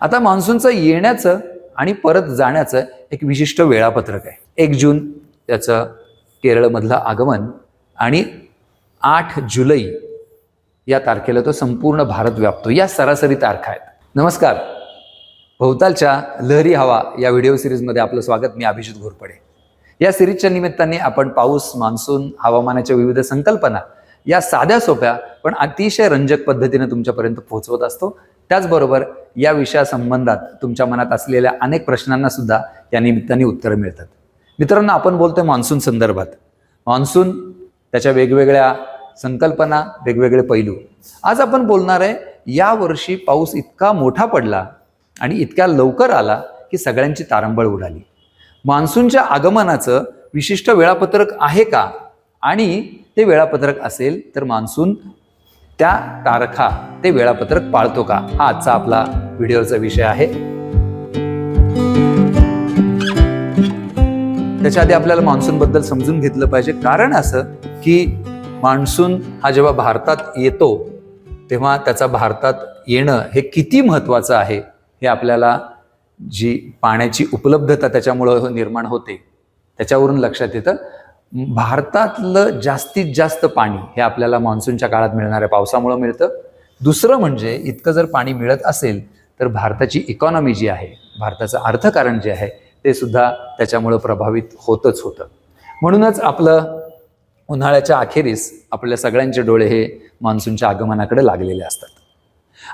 आता मान्सूनचं येण्याचं आणि परत जाण्याचं एक विशिष्ट वेळापत्रक आहे. एक जून त्याचं केरळमधलं आगमन आणि आठ जुलै या तारखेला तो संपूर्ण भारत व्यापतो. या सरासरी तारखा आहेत. नमस्कार. भोवतालच्या लहरी हवा या व्हिडिओ सिरीजमध्ये आपलं स्वागत. मी अभिजित घोरपडे. या सिरीजच्या निमित्ताने आपण पाऊस मान्सून हवामानाच्या विविध संकल्पना या साध्या सोप्या पण अतिशय रंजक पद्धतीने तुमच्यापर्यंत पोहोचवत असतो. त्याचबरोबर या विषयासंबंधात तुमच्या मनात असलेल्या अनेक प्रश्नांना सुद्धा या निमित्ताने उत्तरं मिळतात. मित्रांनो आपण बोलतोय मान्सून संदर्भात. मान्सून त्याच्या वेगवेगळ्या संकल्पना वेगवेगळे पैलू. आज आपण बोलणार आहे या वर्षी पाऊस इतका मोठा पडला आणि इतक्या लवकर आला की सगळ्यांची तारंबळ उडाली. मान्सूनच्या आगमनाचं विशिष्ट वेळापत्रक आहे का? आणि ते वेळापत्रक असेल तर मान्सून त्या तारखा ते वेळापत्रक पाळतो का? हा आजचा आपला व्हिडिओचा विषय आहे. त्याच्या आधी आपल्याला मान्सून बद्दल समजून घेतलं पाहिजे. कारण असं की मान्सून हा जेव्हा भारतात येतो तेव्हा त्याचा भारतात येणं हे किती महत्त्वाचं आहे हे आपल्याला जी पाण्याची उपलब्धता त्याच्यामुळं निर्माण होते त्याच्यावरून लक्षात येतं. भारतातलं जास्तीत जास्त पाणी हे आपल्याला मान्सूनच्या काळात मिळणाऱ्या पावसामुळं मिळतं. दुसरं म्हणजे इतकं जर पाणी मिळत असेल तर भारताची इकॉनॉमी जी आहे भारताचं अर्थकारण जे आहे ते सुद्धा त्याच्यामुळं प्रभावित होतच होतं. म्हणूनच आपलं उन्हाळ्याच्या अखेरीस आपल्या सगळ्यांचे डोळे हे मान्सूनच्या आगमनाकडे लागलेले असतात.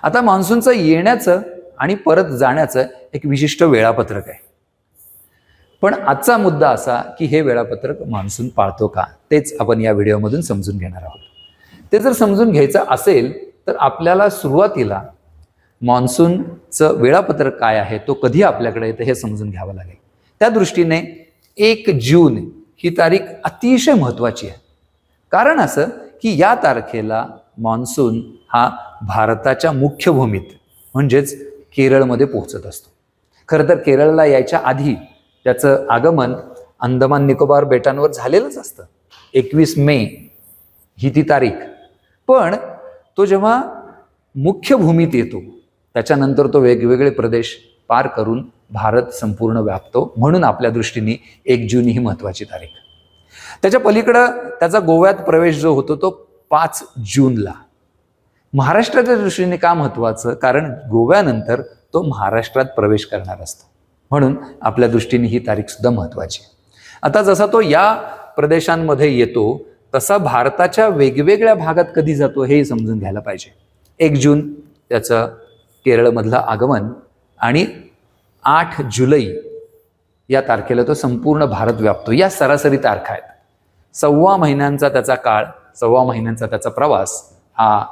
आता मान्सूनचं येण्याचं आणि परत जाण्याचं एक विशिष्ट वेळापत्रक आहे. पण आजचा मुद्दा असा की हे वेळापत्रक मान्सून पाळतो का? तेच आपण या व्हिडिओमधून समजून घेणार आहोत. ते जर समजून घ्यायचं असेल तर आपल्याला सुरुवातीला मान्सूनचं वेळापत्रक काय आहे तो कधी आपल्याकडे येतं हे समजून घ्यावं लागेल. त्या दृष्टीने एक जून ही तारीख अतिशय महत्त्वाची आहे. कारण असं की या तारखेला मान्सून हा भारताच्या मुख्य भूमीत म्हणजेच केरळमध्ये पोहोचत असतो. खरं तर केरळला यायच्या आधी त्याचं आगमन अंदमान निकोबार बेटांवर झालेलंच असतं. एकवीस मे ही ती तारीख. पण तो जेव्हा मुख्य भूमीत येतो त्याच्यानंतर तो वेगवेगळे प्रदेश पार करून भारत संपूर्ण व्यापतो म्हणून आपल्या दृष्टीने एक जून ही महत्त्वाची तारीख. त्याच्या पलीकडं त्याचा गोव्यात प्रवेश जो होतो तो पाच जूनला. महाराष्ट्राच्या दृष्टीने का महत्त्वाचं? कारण गोव्यानंतर तो महाराष्ट्रात प्रवेश करणार असतो. म्हणून आपल्या दृष्टीने ही तारीखसुद्धा महत्त्वाची आहे. आता जसा तो या प्रदेशांमध्ये येतो तसा भारताच्या वेगवेगळ्या भागात कधी जातो हेही समजून घ्यायला पाहिजे. एक जून त्याचं केरळमधलं आगमन आणि आठ जुलै या तारखेला तो संपूर्ण भारत व्यापतो. या सरासरी तारखा आहेत. सव्वा महिन्यांचा त्याचा काळ सव्वा महिन्यांचा त्याचा प्रवास हा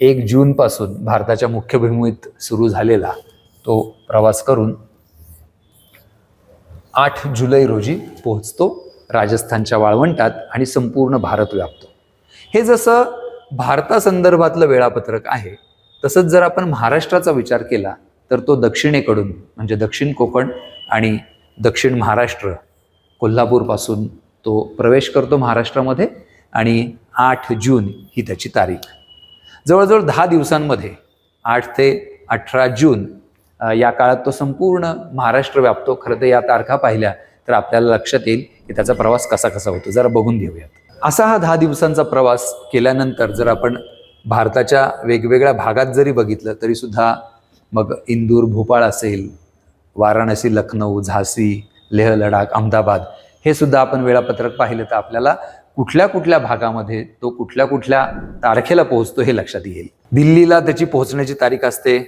एक जूनपासून भारताच्या मुख्य भूमीत सुरू झालेला तो प्रवास करून आठ जुलै रोजी पोहोचतो राजस्थानच्या वाळवंटात आणि संपूर्ण भारत व्यापतो. हे जसं भारतासंदर्भातलं वेळापत्रक आहे तसंच जर आपण महाराष्ट्राचा विचार केला तर तो दक्षिणेकडून म्हणजे दक्षिण कोकण आणि दक्षिण महाराष्ट्र कोल्हापूरपासून तो प्रवेश करतो महाराष्ट्रामध्ये आणि आठ जून ही त्याची तारीख. जवळजवळ दहा दिवसांमध्ये आठ ते अठरा जून या काळात तो संपूर्ण महाराष्ट्र व्यापतो. खरं तर या तारखा पाहिल्या तर आपल्याला लक्षात येईल की त्याचा प्रवास कसा कसा होतो. जरा बघून घेऊयात. असा हा दहा दिवसांचा प्रवास केल्यानंतर जर आपण भारताच्या वेगवेगळ्या भागात जरी बघितलं तरी सुद्धा मग इंदूर भोपाळ असेल वाराणसी लखनौ झासी लेह लडाख अहमदाबाद हे सुद्धा आपण वेळापत्रक पाहिलं तर आपल्याला कुठल्या कुठल्या भागामध्ये तो कुठल्या कुठल्या तारखेला पोहोचतो हे लक्षात येईल. दिल्लीला त्याची पोहोचण्याची तारीख असते.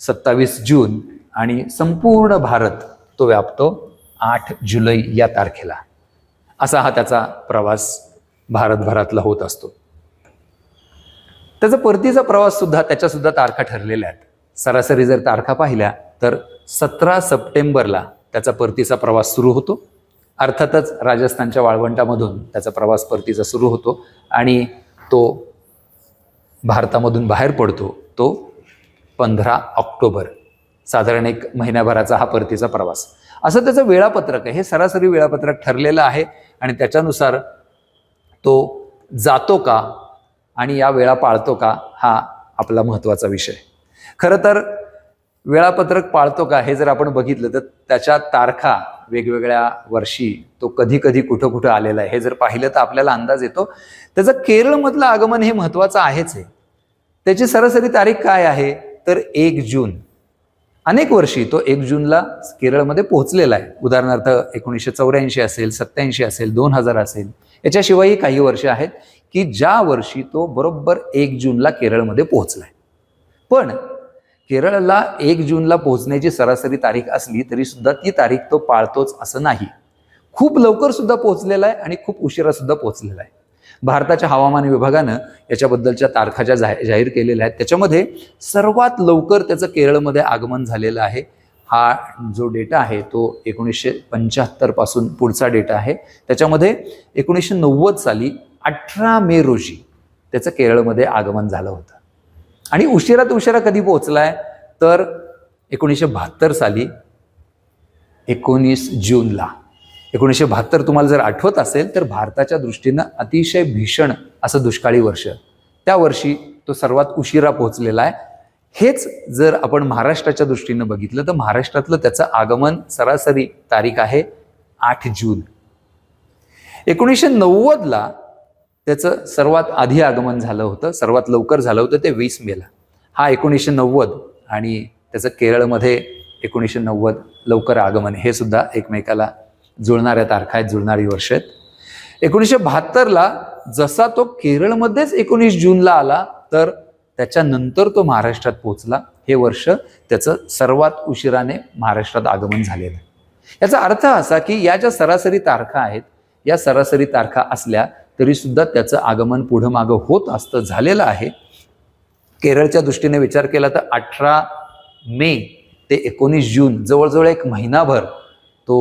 सत्तावीस जून आणि संपूर्ण भारत तो व्यापतो आठ जुलै या तारखेला. असा हा त्याचा प्रवास भारतभरातला होत असतो. त्याचा परतीचा प्रवास सुद्धा तारखा ठरलेल्या आहेत. सरासरी जर तारखा पाहिल्या तर सतरा सप्टेंबरला त्याचा परतीचा प्रवास सुरू होतो. अर्थातच राजस्थानच्या वाळवंटामधून त्याचा प्रवास परतीचा सुरू होतो आणि तो भारतामधून बाहेर पडतो तो पंधरा ऑक्टोबर. साधारण एक महिन्याभराचा हा परतीचा प्रवास. असं त्याचं वेळापत्रक आहे. हे सरासरी वेळापत्रक ठरलेलं आहे आणि त्याच्यानुसार तो जातो का आणि या वेळा पाळतो का हा आपला महत्त्वाचा विषय. खरं तर वेळापत्रक पाळतो का हे जर आपण बघितलं तर त्याच्या तारखा वेगवेगळ्या वर्षी तो कधी कधी कुठं कुठं आलेला आहे. हे जर पाहिलं तर आपल्याला अंदाज येतो. त्याचं केरळमधलं आगमन हे महत्त्वाचं आहेच आहे. त्याची सरासरी तारीख काय आहे? तर एक जून. अनेक वर्षी तो एक जूनला केरळमध्ये पोहोचलेला आहे. उदाहरणार्थ एकोणीसशे चौऱ्याऐंशी असेल सत्त्याऐंशी असेल दोन हजार असेल. याच्याशिवायही काही वर्ष आहेत की ज्या वर्षी तो बरोबर एक जूनला केरळमध्ये पोहोचला आहे पण केरळला एक जूनला पोहोचण्याची सरासरी तारीख असली तरी सुद्धा ती तारीख तो पाळतोच असं नाही. खूप लवकर सुद्धा पोहोचलेला आहे आणि खूप उशिरा सुद्धा पोहोचलेला आहे. भारताच्या हवामान विभागानं याच्याबद्दलच्या तारखा ज्या जाहीर जाहीर केलेल्या आहेत. त्याच्यामध्ये सर्वात लवकर त्याचं केरळमध्ये आगमन झालेलं आहे. हा जो डेटा आहे तो एकोणीसशे पंच्याहत्तरपासून पुढचा डेटा आहे. त्याच्यामध्ये एकोणीसशे नव्वद साली अठरा मे रोजी त्याचं केरळमध्ये आगमन झालं होतं. आणि उशिरात उशिरा कधी पोहोचलाय? तर एकोणीसशे बहात्तर साली एकोणीस जूनला. एकोणीसशे बहात्तर तुम्हाला जर आठवत असेल तर भारताच्या दृष्टीनं अतिशय भीषण असं दुष्काळी वर्ष. त्या वर्षी तो सर्वात उशिरा पोहोचलेला आहे. हेच जर आपण महाराष्ट्राच्या दृष्टीनं बघितलं तर महाराष्ट्रातलं त्याचं आगमन सरासरी तारीख आहे आठ जून. एकोणीसशे नव्वदला त्याचं सर्वात आधी आगमन झालं होतं सर्वात लवकर झालं होतं ते वीस मेला. हा एकोणीसशे नव्वद आणि त्याचं केरळमध्ये एकोणीसशे नव्वद लवकर आगमन हे सुद्धा एकमेकाला जुळणाऱ्या तारखा आहेत जुळणारी वर्ष आहेत. एकोणीसशे बहात्तरला जसा तो केरळमध्येच एकोणीस जूनला आला तर त्याच्यानंतर तो महाराष्ट्रात पोहोचला. हे वर्ष त्याचं सर्वात उशिराने महाराष्ट्रात आगमन झालेलं आहे. याचा अर्थ असा की या ज्या सरासरी तारखा आहेत या सरासरी तारखा असल्या तरीसुद्धा त्याचं आगमन पुढं मागं होत असतं झालेलं आहे. केरळच्या दृष्टीने विचार केला तर अठरा मे ते एकोणीस जून जवळजवळ एक महिनाभर तो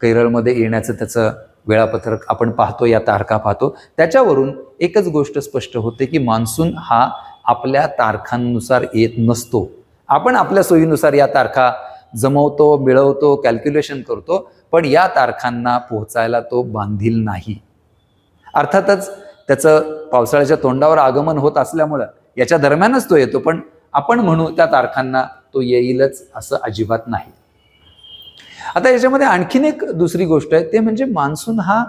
केरळमध्ये येण्याचं त्याचं वेळापत्रक आपण पाहतो या तारखा पाहतो. त्याच्यावरून एकच गोष्ट स्पष्ट होते की मान्सून हा आपल्या तारखांनुसार येत नसतो. आपण आपल्या सोयीनुसार या तारखा जमवतो मिळवतो कॅल्क्युलेशन करतो पण या तारखांना पोहोचायला तो बांधील नाही. अर्थातच त्याचं पावसाळ्याच्या तोंडावर आगमन होत असल्यामुळं याच्या दरम्यानच तो येतो पण आपण म्हणू त्या तारखांना तो येईलच असं अजिबात नाही. आता याच्यामध्ये आणखीन एक दुसरी गोष्ट आहे ते म्हणजे मान्सून हा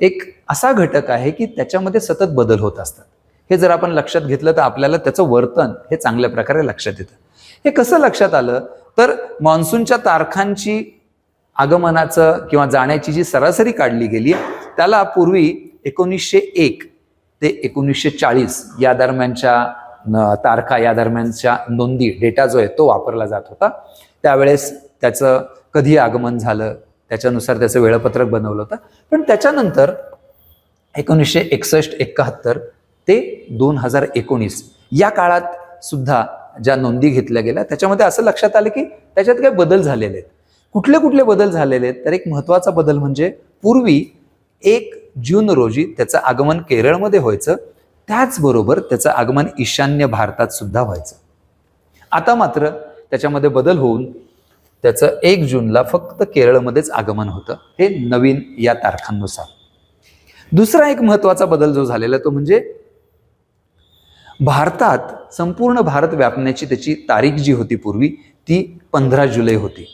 एक असा घटक आहे की त्याच्यामध्ये सतत बदल होत असतात. हे जर आपण लक्षात घेतलं तर आपल्याला त्याचं वर्तन हे चांगल्या प्रकारे लक्षात येतं. हे कसं लक्षात आलं? तर मान्सूनच्या तारखांची आगमनाचं किंवा जाण्याची जी सरासरी काढली गेली त्याला पूर्वी एकोणीसशे एक ते एकोणीसशे चाळीस या दरम्यानच्या तारखा या दरम्यानच्या नोंदी डेटा जो आहे तो वापरला जात होता. त्यावेळेस त्याचं कधी आगमन झालं त्याच्यानुसार त्याचं वेळापत्रक बनवलं होतं. पण त्याच्यानंतर एकोणीसशे एकसष्ट एकाहत्तर ते दोन हजार एकोणीस या काळात सुद्धा ज्या नोंदी घेतल्या गेल्या त्याच्यामध्ये असं लक्षात आलं की त्याच्यात काही बदल झालेले आहेत. कुठले कुठले बदल झालेले आहेत? तर एक महत्त्वाचा बदल म्हणजे पूर्वी एक जून रोजी त्याचं आगमन केरळमध्ये व्हायचं त्याचबरोबर त्याचं आगमन ईशान्य भारतात सुद्धा व्हायचं. आता मात्र त्याच्यामध्ये बदल होऊन त्याचं एक जूनला फक्त केरळमध्येच आगमन होतं हे नवीन या तारखांनुसार. दुसरा एक महत्त्वाचा बदल जो झालेला तो म्हणजे भारतात संपूर्ण भारत व्यापण्याची त्याची तारीख जी होती पूर्वी ती पंधरा जुलै होती.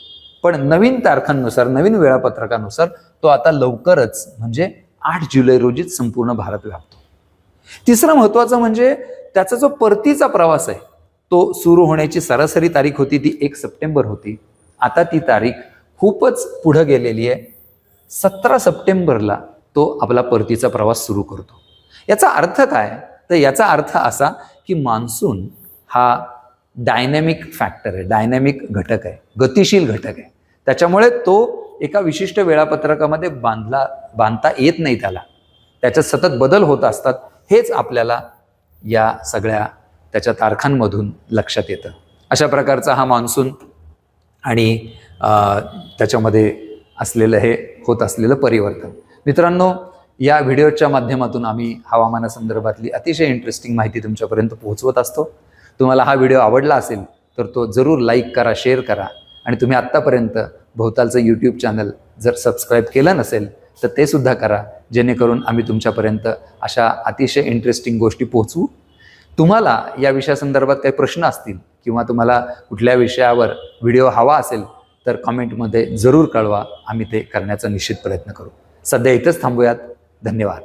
पण नवीन तारखांनुसार नवीन वेळापत्रकानुसार तो आता लवकरच म्हणजे आठ जुलै रोजीच संपूर्ण भारत व्यापतो. तिसरं महत्त्वाचं म्हणजे त्याचा जो परतीचा प्रवास आहे तो सुरू होण्याची सरासरी तारीख होती ती एक सप्टेंबर होती. आता ती तारीख खूपच पुढं गेलेली आहे. सतरा सप्टेंबरला तो आपला परतीचा प्रवास सुरू करतो. याचा अर्थ काय? तर याचा अर्थ असा की मान्सून हा डायनॅमिक फॅक्टर आहे डायनॅमिक घटक आहे गतिशील घटक आहे. त्याच्यामुळे तो एका विशिष्ट वेळापत्रकामध्ये बांधला बांधता येत नाही त्याला. त्याच्यात सतत बदल होत असतात हेच आपल्याला या सगळ्या त्याच्या तारखांमधून लक्षात येतं. अशा प्रकारचा हा मान्सून आणि त्याच्यामध्ये असलेलं हे होत असलेलं परिवर्तन. मित्रांनो या व्हिडिओच्या माध्यमातून आम्ही हवामानासंदर्भातली अतिशय इंटरेस्टिंग माहिती तुमच्यापर्यंत पोहोचवत असतो. तुम्हाला हा व्हिडिओ आवडला असेल तर तो जरूर लाईक करा शेअर करा. आणि तुम्ही आत्तापर्यंत भोवतालचं यूट्यूब चॅनल जर सबस्क्राईब केलं नसेल तर ते सुद्धा करा. जेणेकरून आम्ही तुमच्यापर्यंत अशा अतिशय इंटरेस्टिंग गोष्टी पोहोचवू. तुम्हाला या विषयासंदर्भात काही प्रश्न असतील किंवा तुम्हाला कुठल्या विषयावर व्हिडिओ हवा असेल तर कमेंटमध्ये जरूर कळवा. आम्ही ते करण्याचा निश्चित प्रयत्न करू. सध्या इथंच थांबूयात. धन्यवाद.